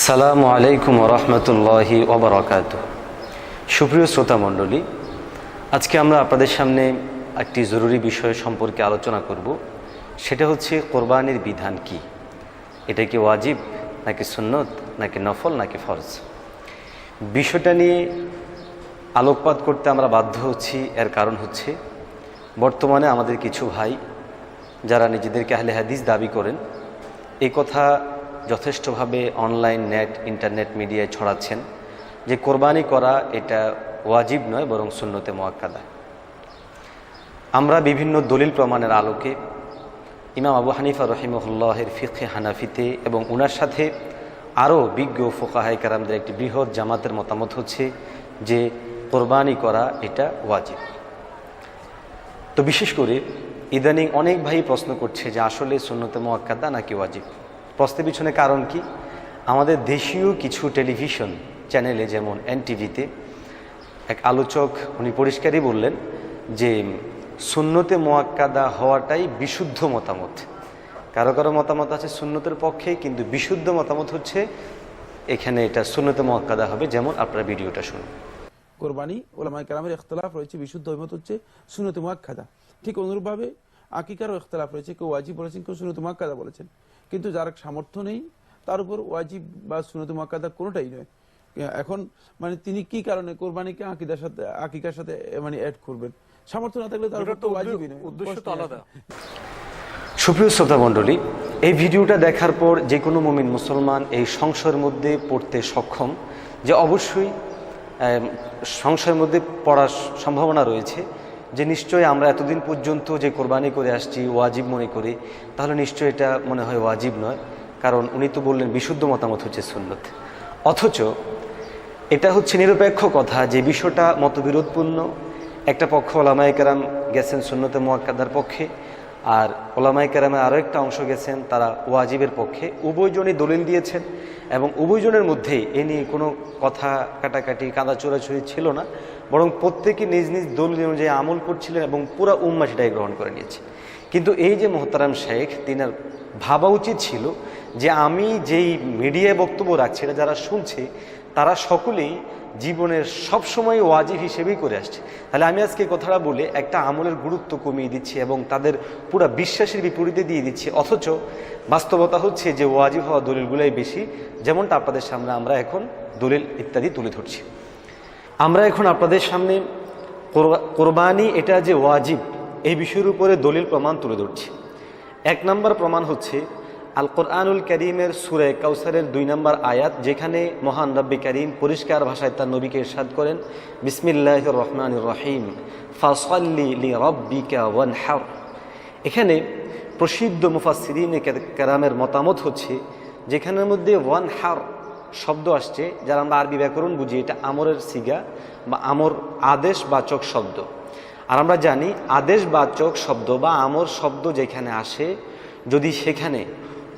আসসালামু আলাইকুম রহমতুল্লাহি ওবরাকাত সুপ্রিয় শ্রোতা মণ্ডলী, আজকে আমরা আপনাদের সামনে একটি জরুরি বিষয় সম্পর্কে আলোচনা করব। সেটা হচ্ছে কোরবানির বিধান কি? এটা কি ওয়াজিব, নাকি সুন্নত, নাকি নফল, নাকি ফরজ? বিষয়টা নিয়ে আলোকপাত করতে আমরা বাধ্য হচ্ছি, এর কারণ হচ্ছে বর্তমানে আমাদের কিছু ভাই, যারা নিজেদেরকে আহলে হাদিস দাবি করেন, এই কথা যথেষ্টভাবে অনলাইন নেট ইন্টারনেট মিডিয়ায় ছড়াচ্ছেন। যে কোরবানি করা এটা ওয়াজিব নয়, বরং সুন্নতে মোয়াক্কাদা। আমরা বিভিন্ন দলিল প্রমাণের আলোকে ইমাম আবু হানিফা রহিমহুল্লাহের ফিখে হানাফিতে এবং ওনার সাথে আরও বিজ্ঞ ফোকাহাই কারামদের একটি বৃহৎ জামাতের মতামত হচ্ছে যে কোরবানি করা এটা ওয়াজিব। তো বিশেষ করে ইদানিং অনেক ভাই প্রশ্ন করছে যে আসলে সুন্নতে মোয়াক্কাদা নাকি ওয়াজিব? প্রশ্নের পিছনে কারণ কি? আমাদের দেশীয় কিছু টেলিভিশন চ্যানেলে, যেমন এনটিভিতে, এক আলোচক উনি পরিষ্কারই বললেন যে, সুন্নতে মোয়াক্কাদা হওয়াটাই বিশুদ্ধ মতামত। কারও কারও মতামত আছে সুন্নতের পক্ষে, কিন্তু বিশুদ্ধ মতামত হচ্ছে এখানে এটা সুন্নতে মোয়াক্কাদা হবে, যেমন আপনার ভিডিওটা শুনুন। কোরবানি ওলামাই কালামের ইখতলাফ রয়েছে, বিশুদ্ধ ঐমত হচ্ছে সুনত মুয়াক্কাদা। ঠিক অনুরূপভাবে আকিকারও ইখতলাফ রয়েছে, কেউ ওয়াজিব বলেছেন, কেউ সুনত মুয়াক্কাদা বলেছেন। কিন্তু যার সামর্থ্য নেই তার উপর ওয়াজিব বা সুনত মুয়াক্কাদা কোনোটাই নয়। এখন মানে তিনি কি কারণে কোরবানিকে আকিদার সাথে আকিকার সাথে মানে অ্যাড করবেন? সামর্থ্য না থাকলে তার উপর তো ওয়াজিবই নয়। উদ্দেশ্য তো আলাদা। সুপ্রিয় শ্রোতা মণ্ডলী এই ভিডিওটা দেখার পর যে কোনো মমিন মুসলমান এই সংশয়ের মধ্যে পড়তে সক্ষম যে অবশ্যই সংশয়ের মধ্যে পড়ার সম্ভাবনা রয়েছে। যে নিশ্চয়ই আমরা এতদিন পর্যন্ত যে কোরবানি করে আসছি, ওয়াজিব মনে করি, তাহলে নিশ্চয়ই এটা মনে হয় ওয়াজিব নয়। কারণ উনি তো বললেন বিশুদ্ধ মতামত হচ্ছে সুন্নত। অথচ এটা হচ্ছে নিরপেক্ষ কথা যে বিষয়টা মতবিরোধপূর্ণ। একটা পক্ষ ওলামাই কেরাম গেছেন সুন্নতে মোয়াক্কাদার পক্ষে, আর ওলামাই কেরামে আরও একটা অংশ গেছেন, তারা ওয়াজিবের পক্ষে। উভয়জনই দলিল দিয়েছেন এবং উভয়জনের মধ্যেই এ নিয়ে কোনো কথা কাটাকাটি কাদা চোরাচুরি ছিল না। বরং প্রত্যেকে নিজ নিজ দলিল অনুযায়ী আমল করছিলেন এবং পুরা উম্মা সেটাই গ্রহণ করে নিয়েছে। কিন্তু এই যে মোহতারাম শেখ তিনার ভাবা উচিত ছিল যে আমি যেই মিডিয়ায় বক্তব্য রাখছি, এটা যারা শুনছে, তারা সকলেই জীবনের সবসময় ওয়াজিব হিসেবেই করে আসছে। তাহলে আমি আজকে কথাটা বলে একটা আমলের গুরুত্ব কমিয়ে দিচ্ছি এবং তাদের পুরো বিশ্বাসের বিপরীতে দিয়ে দিচ্ছি। অথচ বাস্তবতা হচ্ছে যে ওয়াজিব হওয়া দলিলগুলাই বেশি, যেমনটা আপনাদের সামনে আমরা এখন দলিল ইত্যাদি তুলে ধরছি। আমরা এখন আপনাদের সামনে কোরবা- কোরবানি এটা যে ওয়াজিব, এই বিষয়ের উপরে দলিল প্রমাণ তুলে ধরছি। এক নম্বর প্রমাণ হচ্ছে আল কোরআনুল করিমের সুরে কাউসারের দুই নম্বর আয়াত, যেখানে মহান রব্বি করিম পরিষ্কার ভাষায় তার নবীকে ইরশাদ করেন বিসমিল্লাহ রহমান রহিম, ফাসল্লি লি ওয়ান ওয়ানহার। এখানে প্রসিদ্ধ মুফাসিরিন কেরামের মতামত হচ্ছে, যেখানের মধ্যে ওয়ান হার শব্দ আসছে, যারা আমরা আরবি ব্যাকরণ বুঝি, এটা আমরের সিগা বা আমর আদেশ বাচক শব্দ। আর আমরা জানি আদেশ বাচক শব্দ বা আমর শব্দ যেখানে আসে, যদি সেখানে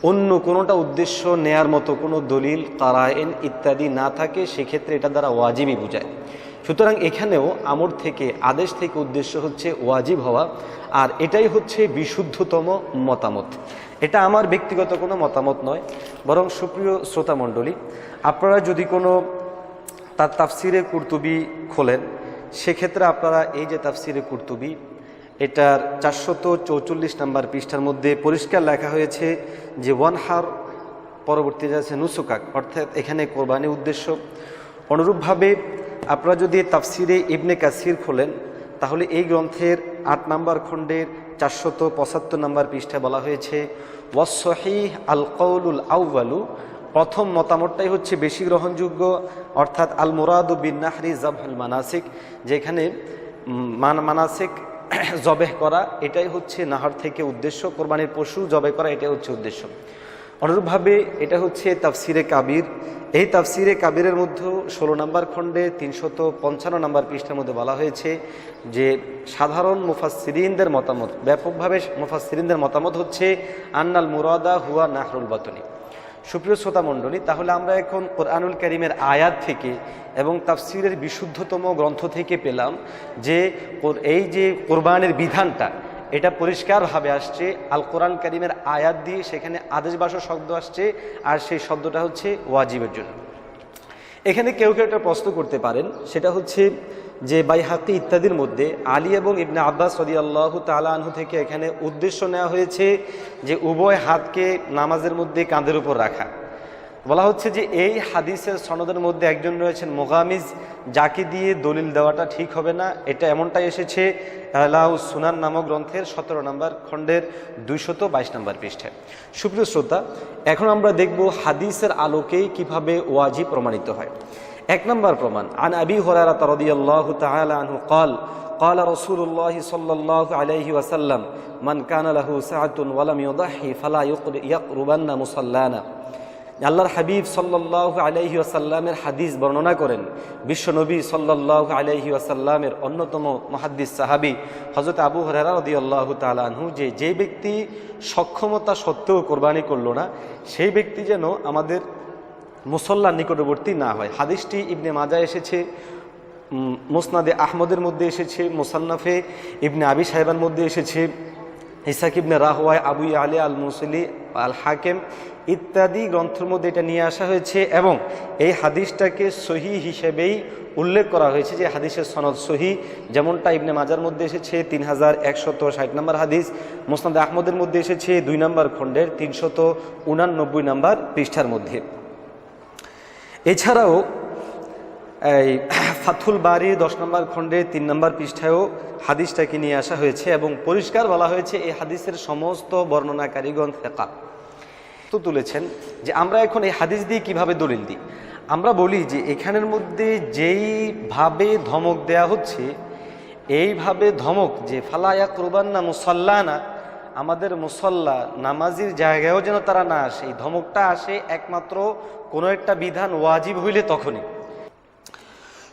অন্য কোনোটা উদ্দেশ্য নেয়ার মতো কোনো দলিল কারায়েন ইত্যাদি না থাকে, সেক্ষেত্রে এটা দ্বারা ওয়াজিবই বোঝায়। সুতরাং এখানেও আমর থেকে আদেশ থেকে উদ্দেশ্য হচ্ছে ওয়াজিব হওয়া, আর এটাই হচ্ছে বিশুদ্ধতম মতামত। এটা আমার ব্যক্তিগত কোনো মতামত নয়, বরং সুপ্রিয় শ্রোতামণ্ডলী, আপনারা যদি কোনো তার তাফসিরে কুর্তুবি খোলেন, সেক্ষেত্রে আপনারা এই যে তাফসিরে কুর্তুবি, এটার চারশত চৌচল্লিশ নাম্বার পৃষ্ঠার মধ্যে পরিষ্কার লেখা হয়েছে যে, ওয়ান হার পরবর্তীতে আছে নুসুকাক, অর্থাৎ এখানে কোরবানি উদ্দেশ্য। অনুরূপভাবে আপনারা যদি তাফসিরে ইবনে কাসির খোলেন, তাহলে এই গ্রন্থের আট নাম্বার খণ্ডের চারশত পঁচাত্তর নাম্বার পৃষ্ঠায় বলা হয়েছে ওয়াসহি আল কৌলুল আউ্বালু প্রথম মতামতটাই হচ্ছে বেশি গ্রহণযোগ্য, অর্থাৎ আল মুরাদু বিন নাহরি জাবহুল মানাসিক, যেখানে মান, মানাসিক জবেহ করা, এটাই হচ্ছে নাহার থেকে উদ্দেশ্য, কোরবানির পশু জবে করা, এটাই হচ্ছে উদ্দেশ্য। অনুরূপভাবে এটা হচ্ছে তাফসিরে কাবির। এই তাফসিরে কাবিরের মধ্যেও ষোলো নম্বর খণ্ডে তিনশত পঞ্চান্ন নম্বর পৃষ্ঠার মধ্যে বলা হয়েছে যে, সাধারণ মুফাসিরিনদের মতামত, ব্যাপকভাবে মুফাসিরিনদের মতামত হচ্ছে, আন্নাল মুরাদা হুয়া নাহরুল বাতনি। সুপ্রিয় শ্রোতা মণ্ডলী, তাহলে আমরা এখন কোরআনুল করিমের আয়াত থেকে এবং তাফসিরের বিশুদ্ধতম গ্রন্থ থেকে পেলাম যে এই যে কোরবানের বিধানটা এটা পরিষ্কারভাবে আসছে। আল কোরআন করিমের আয়াত দিয়ে সেখানে আদেশ আদেশবাসক শব্দ আসছে, আর সেই শব্দটা হচ্ছে ওয়াজিবের জন্য। এখানে কেউ কেউ একটা প্রশ্ন করতে পারেন। সেটা হচ্ছে যে বাইহাকি ইত্যাদির মধ্যে আলী এবং ইবনে আব্বাস রদি আল্লাহ আনহু থেকে এখানে উদ্দেশ্য নেওয়া হয়েছে যে, উভয় হাতকে নামাজের মধ্যে কাঁধের উপর রাখা। বলা হচ্ছে যে এই হাদিসের সনদের মধ্যে একজন রয়েছেন মোগামিজ যাকে দিয়ে দলিল দেওয়াটা ঠিক হবে না এটা এমনটাই এসেছে আলাউ সুনান নামক গ্রন্থের সতেরো নম্বর খণ্ডের দুইশত বাইশ নম্বর পৃষ্ঠায় সুপ্রিয় শ্রোতা এখন আমরা দেখব হাদিসের আলোকেই কিভাবে ওয়াজি প্রমাণিত হয় এক নম্বর প্রমাণ আন আবি হরারা তারদিয়াল্লাহু তাআলা আনহু قال قال رسول الله صلى الله عليه وسلم من كان له سعة ولم يضحي فلا يقربن مصلانا আল্লাহর হাবিব সাল্লাহ আলাইহি আসাল্লামের হাদিস বর্ণনা করেন। বিশ্বনবী সাল্লাহ আলাইহি আসাল্লামের অন্যতম মহাদ্দিস সাহাবি হজরত আবু হরেরা রদি আল্লাহ তালানহু যে যে ব্যক্তি সক্ষমতা সত্ত্বেও কোরবানি করল না, সেই ব্যক্তি যেন আমাদের মুসল্লার নিকটবর্তী না হয়। হাদিসটি ইবনে মাজা এসেছে মুসনাদে আহমদের মধ্যে এসেছে, মোসান্নাফে ইবনে আবি সাহেবের মধ্যে এসেছে, ইসাক ইবনে রাহওয়াই আবু আলী আল মুসলি আল হাকেম ইত্যাদি গ্রন্থের মধ্যে এটা নিয়ে আসা হয়েছে এবং এই হাদিসটাকে সহি হিসেবেই উল্লেখ করা হয়েছে যে হাদিসের সনদ সহি যেমনটা ইবনে মাজার মধ্যে এসেছে তিন হাজার একশত ষাট নম্বর হাদিস, মোসনাদ আহমদের মধ্যে এসেছে, দুই নম্বর খণ্ডের তিনশত উনানব্বই নম্বর পৃষ্ঠার মধ্যে। এছাড়াও এই ফাথুল বাড়ি দশ নম্বর খণ্ডে তিন নম্বর পৃষ্ঠায়ও হাদিসটাকে নিয়ে আসা হয়েছে এবং পরিষ্কার বলা হয়েছে এই হাদিসের সমস্ত বর্ণনাকারীগণ ফেকা। তো তুলেছেন যে আমরা এখন এই হাদিস দিয়ে কীভাবে দলিল দিই? আমরা বলি যে এখানের মধ্যে যেইভাবে ধমক দেয়া হচ্ছে, এইভাবে ধমক যে ফালায়া কুরবান্না মুসল্লানা, আমাদের মুসল্লা নামাজির জায়গায়ও যেন তারা না আসে, এই ধমকটা আসে একমাত্র কোনো একটা বিধান ওয়াজিব হইলে তখনই।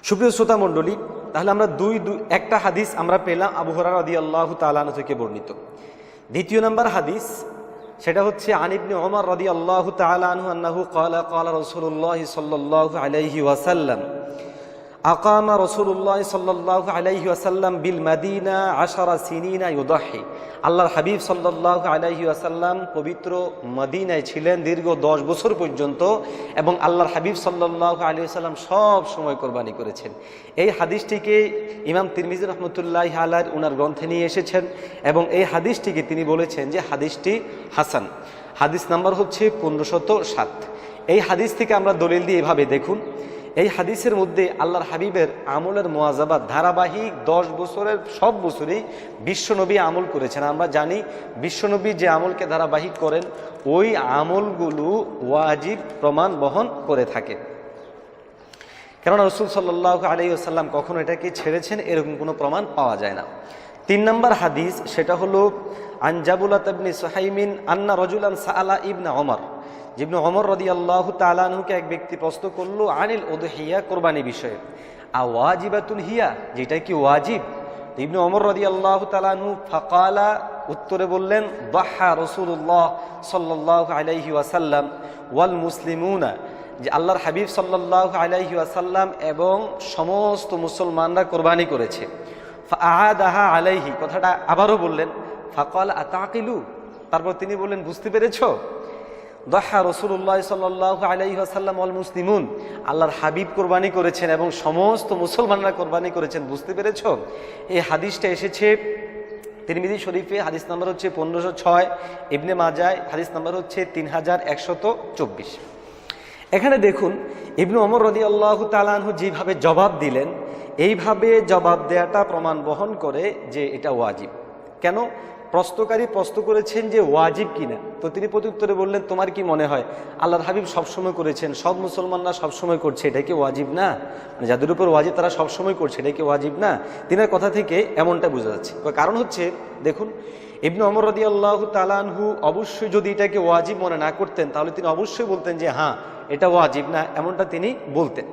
সুপ্রিয় শ্রোতা মণ্ডলী, তাহলে আমরা দুই দুই একটা হাদিস আমরা পেলাম আবু হরার আদি আল্লাহ তালানো থেকে বর্ণিত। দ্বিতীয় নম্বর হাদিস, সেটা হচ্ছে আনিবনে ওমর রদি আল্লাহ তালানহু আন্নাহু কলা কালা রসুল্লাহ সাল্লাহ আলাইহি ওয়াসাল্লাম আকামা রসুল্লাহ সাল্লাহ আলাইহি আসাল্লাম বিল মাদিনা আশারা সিনিনা ইউদাহি। আল্লাহর হাবিব সাল্লাহ আলাইহি আসাল্লাম পবিত্র মদিনায় ছিলেন দীর্ঘ দশ বছর পর্যন্ত এবং আল্লাহর হাবিব সাল্লাহ আলী সাল্লাম সব সময় কোরবানি করেছেন। এই হাদিসটিকে ইমাম তিরমিজ রহমতুল্লাহ আলার উনার গ্রন্থে নিয়ে এসেছেন এবং এই হাদিসটিকে তিনি বলেছেন যে হাদিসটি হাসান। হাদিস নাম্বার হচ্ছে পনেরোশত সাত। এই হাদিস থেকে আমরা দলিল দিয়ে এভাবে দেখুন এই হাদিসের মধ্যে আল্লাহর হাবিবের আমলের মোয়াজাবাদ ধারাবাহিক দশ বছরের সব বছরেই বিশ্বনবী আমল করেছেন। আমরা জানি বিশ্বনবী যে আমলকে ধারাবাহিক করেন, ওই আমলগুলো ওয়াজিব প্রমাণ বহন করে থাকে। কেননা রসুল সাল্লাহ আলাইসাল্লাম কখনো এটাকে ছেড়েছেন, এরকম কোনো প্রমাণ পাওয়া যায় না। তিন নম্বর হাদিস, সেটা হলো আনজাবুল্লা তবনি সোহাইমিন আন্না রজুলান সাআলা ইবনা অমর জিবনু অমর রদি আল্লাহ তালানহুকে এক ব্যক্তি প্রশ্ন করল, আনিল ওদহিয়া কোরবানি বিষয়ে? আ ওয়াজিবাতুল হিয়া যেটা কি ওয়াজিব? ইবনু অমর রদি আল্লাহ তালানহু ফাকালা উত্তরে বললেন, বাহা রসুল্লাহ সাল্লাহ আলাইহি ওয়াসাল্লাম ওয়াল মুসলিমুনা যে আল্লাহর হাবিব সাল্লাহ আলাইহি ওয়াসাল্লাম এবং সমস্ত মুসলমানরা কোরবানি করেছে। আহাদাহা আলাইহি, কথাটা আবারও বললেন, ফাকাল আতাকিলু তারপর তিনি বললেন, বুঝতে পেরেছ? দহা রসুল্লাহ সাল্লাহ আলাইহি আসাল্লাম অল মুসলিমুন। আল্লাহর হাবিব কোরবানি করেছেন এবং সমস্ত মুসলমানরা কোরবানি করেছেন, বুঝতে পেরেছ? এই হাদিসটা এসেছে তিরমিজি শরীফে, হাদিস নাম্বার হচ্ছে পনেরোশো ছয়, ইবনে মাজায়, হাদিস নাম্বার হচ্ছে তিন হাজার একশত চব্বিশ। এখানে দেখুন, ইবনু অমর রদি আল্লাহ তালানহু যেভাবে জবাব দিলেন, এইভাবে জবাব দেয়াটা প্রমাণ বহন করে যে এটা ওয়াজিব। কেন? প্রশ্নকারী প্রশ্ন করেছেন যে ওয়াজিব কিনা। তো তিনি প্রত্যুত্তরে বললেন, তোমার কি মনে হয়? আল্লাহর হাবিব সবসময় করেছেন, সব মুসলমানরা সবসময় করছে, এটা কি ওয়াজিব না? মানে যাদের উপর ওয়াজিব তারা সবসময় করছে, এটা কি ওয়াজিব না? তিনার কথা থেকে এমনটা বোঝা যাচ্ছে। কারণ হচ্ছে, দেখুন, ইবনু অমর রদি আল্লাহ তালানহু অবশ্যই যদি এটাকে ওয়াজিব মনে না করতেন, তাহলে তিনি অবশ্যই বলতেন যে হ্যাঁ এটা ওয়াজিব না, এমনটা তিনি বলতেন।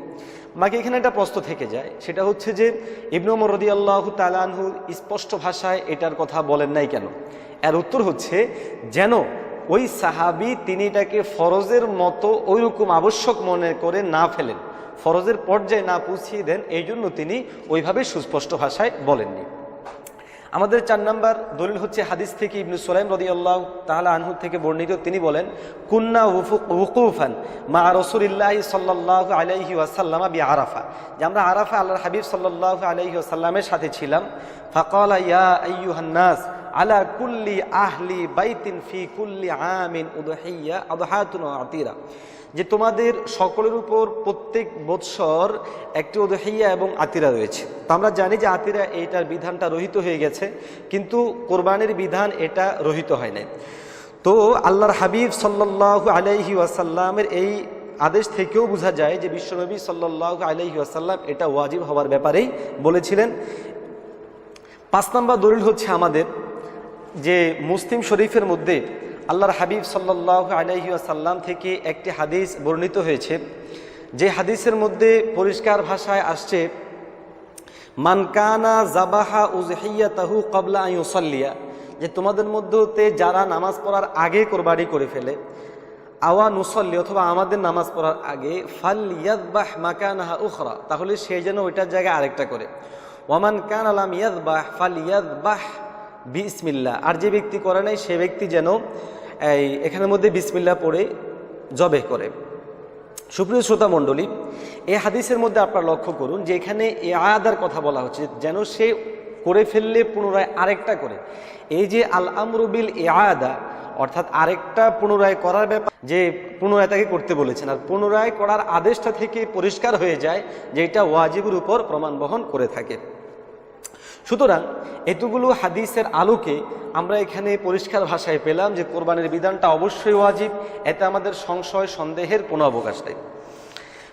বাকি এখানে একটা প্রশ্ন থেকে যায়। সেটা হচ্ছে যে, ইবনু ওমর রদি আল্লাহ তালানহু স্পষ্ট ভাষায় এটার কথা বলেন নাই কেন? এর উত্তর হচ্ছে, যেন ওই সাহাবি তিনি এটাকে ফরজের মতো ওইরকম আবশ্যক মনে করে না ফেলেন। ফরজের পর্যায়ে না পৌঁছিয়ে দেন এই জন্য তিনি ওইভাবে সুস্পষ্ট ভাষায় বলেননি। আমাদের চার নাম্বার দলিল হচ্ছে হাদিস থেকে ইবনু সোলাইম রদি আল্লাহ তাহলে আনহু থেকে বর্ণিত। তিনি বলেন, কুন্না হুকুফান মা রসুলিল্লাহ সাল্লাহ আলাইহি আসাল্লামা বি আরাফা। যে আমরা আরাফা আল্লাহ হাবিব সাল্লাহ আলাইহি আসাল্লামের সাথে ছিলাম। ফাকালা, ইয়া আইয়ুহান্নাস আলা কুল্লি আহলি বাইতিন ফি কুল্লি আমিন উদহিয়া আদহাতুন আতিরা। যে তোমাদের সকলের উপর প্রত্যেক বৎসর একটি উদহিয়া এবং আতিরা রয়েছে। তো আমরা জানি যে আতিরা এইটার বিধানটা রহিত হয়ে গেছে, কিন্তু কোরবানির বিধান এটা রহিত হয় নাই। তো আল্লাহর হাবিব সাল্লাহ আলাইহি ওয়াসাল্লামের এই আদেশ থেকেও বোঝা যায় যে বিশ্বনবী সাল্লাহ আলাইহি ওয়াসাল্লাম এটা ওয়াজিব হওয়ার ব্যাপারেই বলেছিলেন। পাঁচ নম্বর দলিল হচ্ছে আমাদের যে মুসলিম শরীফের মধ্যে আল্লাহর হাবিব সাল্লাহ আলাইহি আসাল্লাম থেকে একটি হাদিস বর্ণিত হয়েছে, যে হাদিসের মধ্যে পরিষ্কার ভাষায় আসছে মানকানা জাবাহা উজহিয়া তাহু কবলা আইসল্লিয়া যে তোমাদের মধ্যে যারা নামাজ পড়ার আগে কোরবানি করে ফেলে, আওয়া নুসল্লি অথবা আমাদের নামাজ পড়ার আগে, ফাল ইয়াদবাহ মাকানাহা উখরা তাহলে সে যেন ওইটার জায়গায় আরেকটা করে ওয়ামান কান আলাম ইয়াদবাহ ফাল ইয়াদ ইয়াদবাহ বিসমিল্লা আর যে ব্যক্তি করে নাই, সে ব্যক্তি যেন এই এখানের মধ্যে বিসমিল্লা পড়ে জবে করে। সুপ্রিয় শ্রোতা মণ্ডলী এই হাদিসের মধ্যে আপনারা লক্ষ্য করুন যে এখানে এ আয়াদার কথা বলা হচ্ছে, যেন সে করে ফেললে পুনরায় আরেকটা করে। এই যে আল আমরুবিল এ আয়াদা অর্থাৎ আরেকটা পুনরায় করার ব্যাপার, যে পুনরায় তাকে করতে বলেছেন, আর পুনরায় করার আদেশটা থেকে পরিষ্কার হয়ে যায় যে এটা ওয়াজিবের উপর প্রমাণ বহন করে থাকে। সুতরাং এতগুলো হাদিসের আলোকে আমরা এখানে পরিষ্কার ভাষায় পেলাম যে কোরবানির বিধানটা অবশ্যই ওয়াজিব, এতে আমাদের সংশয়, সন্দেহের কোনো অবকাশ নেই।